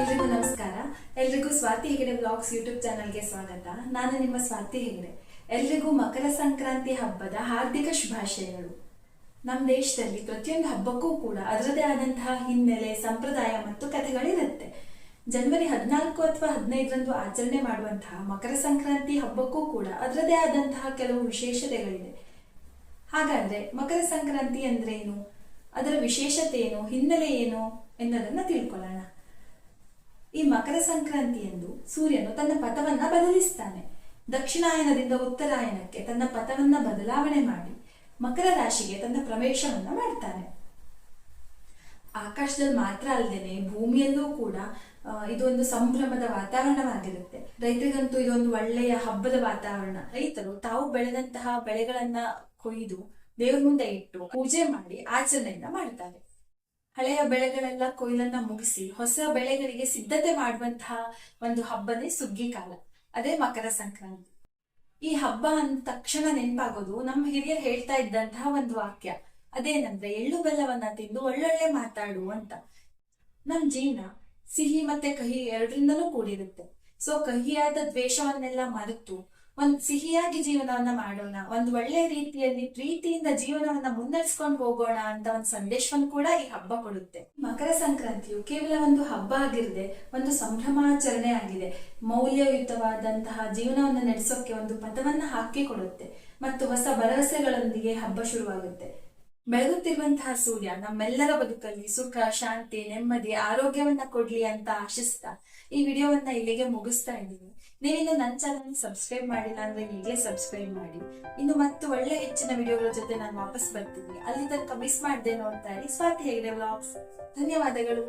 ಎಲ್ರಿಗೂ ನಮಸ್ಕಾರ. ಎಲ್ರಿಗೂ ಸ್ವಾತಿ ಹೆಗಡೆ ಬ್ಲಾಗ್ಸ್ ಯೂಟ್ಯೂಬ್ ಚಾನಲ್ಗೆ ಸ್ವಾಗತ. ನಾನು ನಿಮ್ಮ ಸ್ವಾತಿ ಹೆಗಡೆ. ಎಲ್ರಿಗೂ ಮಕರ ಸಂಕ್ರಾಂತಿ ಹಬ್ಬದ ಹಾರ್ದಿಕ ಶುಭಾಶಯಗಳು. ನಮ್ಮ ದೇಶದಲ್ಲಿ ಪ್ರತಿಯೊಂದು ಹಬ್ಬಕ್ಕೂ ಕೂಡ ಅದರದೇ ಆದಂತಹ ಹಿನ್ನೆಲೆ, ಸಂಪ್ರದಾಯ ಮತ್ತು ಕಥೆಗಳಿರುತ್ತೆ. ಜನವರಿ ಹದಿನಾಲ್ಕು ಅಥವಾ ಹದಿನೈದರಂದು ಆಚರಣೆ ಮಾಡುವಂತಹ ಮಕರ ಸಂಕ್ರಾಂತಿ ಹಬ್ಬಕ್ಕೂ ಕೂಡ ಅದರದೇ ಆದಂತಹ ಕೆಲವು ವಿಶೇಷತೆಗಳಿದೆ ಹಾಗಾದ್ರೆ ಮಕರ ಸಂಕ್ರಾಂತಿ ಅಂದ್ರೆ ಏನು ಅದರ ವಿಶೇಷತೆ ಏನು ಹಿನ್ನೆಲೆ ಏನು ಎನ್ನುವುದನ್ನ ತಿಳ್ಕೊಳ್ಳೋಣ. ಈ ಮಕರ ಸಂಕ್ರಾಂತಿಯಂದು ಸೂರ್ಯನು ತನ್ನ ಪಥವನ್ನ ಬದಲಿಸ್ತಾನೆ. ದಕ್ಷಿಣಾಯನದಿಂದ ಉತ್ತರಾಯಣಕ್ಕೆ ತನ್ನ ಪಥವನ್ನ ಬದಲಾವಣೆ ಮಾಡಿ ಮಕರ ರಾಶಿಗೆ ತನ್ನ ಪ್ರವೇಶವನ್ನ ಮಾಡ್ತಾನೆ. ಆಕಾಶದಲ್ಲಿ ಮಾತ್ರ ಅಲ್ಲದೆ ಭೂಮಿಯಲ್ಲೂ ಕೂಡ ಇದೊಂದು ಸಂಭ್ರಮದ ವಾತಾವರಣವಾಗಿರುತ್ತೆ. ರೈತರಿಗಂತೂ ಇದೊಂದು ಒಳ್ಳೆಯ ಹಬ್ಬದ ವಾತಾವರಣ. ರೈತರು ತಾವು ಬೆಳೆದಂತಹ ಬೆಳೆಗಳನ್ನ ಕೊಯ್ದು ದೇವ್ರ ಮುಂದೆ ಇಟ್ಟು ಪೂಜೆ ಮಾಡಿ ಆಚರಣೆಯನ್ನ ಮಾಡ್ತಾರೆ. ಹಳೆಯ ಬೆಳೆಗಳೆಲ್ಲ ಕೊಯ್ಲನ್ನ ಮುಗಿಸಿ ಹೊಸ ಬೆಳೆಗಳಿಗೆ ಸಿದ್ಧತೆ ಮಾಡುವಂತಹ ಒಂದು ಹಬ್ಬನೇ ಸುಗ್ಗಿ ಕಾಲ. ಅದೇ ಮಕರ ಸಂಕ್ರಾಂತಿ. ಈ ಹಬ್ಬ ಅಂದ ತಕ್ಷಣ ನೆನಪಾಗೋದು ನಮ್ಮ ಹಿರಿಯರು ಹೇಳ್ತಾ ಇದ್ದಂತಹ ಒಂದು ವಾಕ್ಯ. ಅದೇನಂದ್ರೆ, ಎಳ್ಳು ಬೆಲ್ಲವನ್ನ ತಿಂದು ಒಳ್ಳೊಳ್ಳೆ ಮಾತಾಡು ಅಂತ. ನಮ್ ಜೀವನ ಸಿಹಿ ಮತ್ತೆ ಕಹಿ ಎರಡರಿಂದಲೂ ಕೂಡಿರುತ್ತೆ. ಸೊ ಕಹಿಯಾದ ದ್ವೇಷವನ್ನೆಲ್ಲ ಮರೆತು ಒಂದ್ ಸಿಹಿಯಾಗಿ ಜೀವನವನ್ನ ಮಾಡೋಣ, ಒಂದು ಒಳ್ಳೆ ರೀತಿಯಲ್ಲಿ ಪ್ರೀತಿಯಿಂದ ಜೀವನವನ್ನ ಮುನ್ನಡೆಸ್ಕೊಂಡು ಹೋಗೋಣ ಅಂತ ಒಂದು ಸಂದೇಶವನ್ನು ಕೂಡ ಈ ಹಬ್ಬ ಕೊಡುತ್ತೆ. ಮಕರ ಸಂಕ್ರಾಂತಿಯು ಕೇವಲ ಒಂದು ಹಬ್ಬ ಆಗಿರದೆ, ಒಂದು ಸಂಭ್ರಮಾಚರಣೆ ಆಗಿದೆ. ಮೌಲ್ಯಯುತವಾದಂತಹ ಜೀವನವನ್ನು ನಡೆಸೋಕೆ ಒಂದು ಪಥವನ್ನ ಹಾಕಿ ಕೊಡುತ್ತೆ. ಮತ್ತು ಹೊಸ ಭರವಸೆಗಳೊಂದಿಗೆ ಹಬ್ಬ ಶುರುವಾಗುತ್ತೆ. ಬೆಳಗುತ್ತಿರುವಂತಹ ಸೂರ್ಯ ನಮ್ಮೆಲ್ಲರ ಬದುಕಲ್ಲಿ ಸುಖ, ಶಾಂತಿ, ನೆಮ್ಮದಿ, ಆರೋಗ್ಯವನ್ನ ಕೊಡ್ಲಿ ಅಂತ ಆಶಿಸ್ತಾ ಈ ವಿಡಿಯೋವನ್ನ ಇಲ್ಲಿಗೆ ಮುಗಿಸ್ತಾ ಇದ್ದೀನಿ. ನೀವಿನ್ನು ನನ್ನ ಚಾನಲ್ ಸಬ್ಸ್ಕ್ರೈಬ್ ಮಾಡಿಲ್ಲ ಅಂದ್ರೆ ಈಗಲೇ ಸಬ್ಸ್ಕ್ರೈಬ್ ಮಾಡಿ. ಇನ್ನು ಮತ್ತೆ ಒಳ್ಳೆ ಹೆಚ್ಚಿನ ವಿಡಿಯೋಗಳ ಜೊತೆ ನಾನು ವಾಪಸ್ ಬರ್ತೀನಿ. ಅಲ್ಲಿ ತನಕ ಮಿಸ್ ಮಾಡ್ದೆ ನೋಡ್ತಾ ಇರಿ ಸ್ವಾತಿ ಹೇಗಿದೆ ವ್ಲಾಗ್ಸ್ ಧನ್ಯವಾದಗಳು.